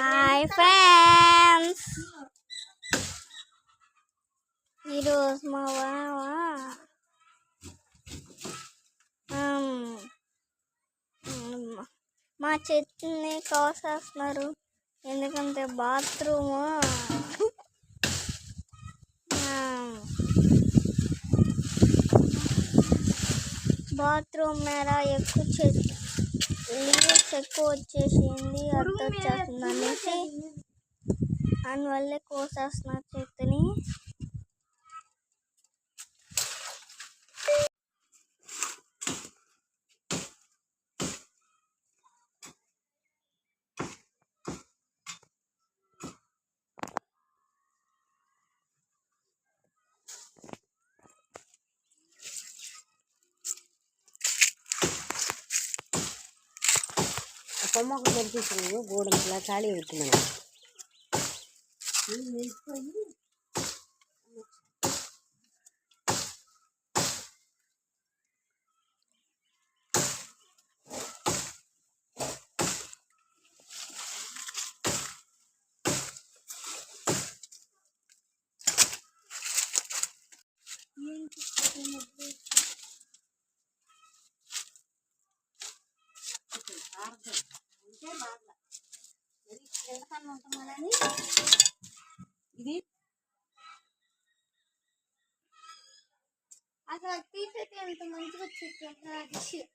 Hi friends ఈరోజు మా బావ ఉమ్, మా చెట్టుని కోసేస్తున్నారు. ఎందుకంటే um, బాత్రూమ్. బాత్రూమ్ మీద ఎక్కువ చెట్టు ఎక్కువ వచ్చేసింది. అర్థం వచ్చేస్తుంది అనేసి దానివల్లే కోసేస్తున్నారు చెట్టుని ఆ కొమ్మ ఒకటి దొరికించింది గోడంతలా ఖాళీ అవుతుంది ఇది అసలు తీసేది ఎంత మంచిగా వచ్చేది?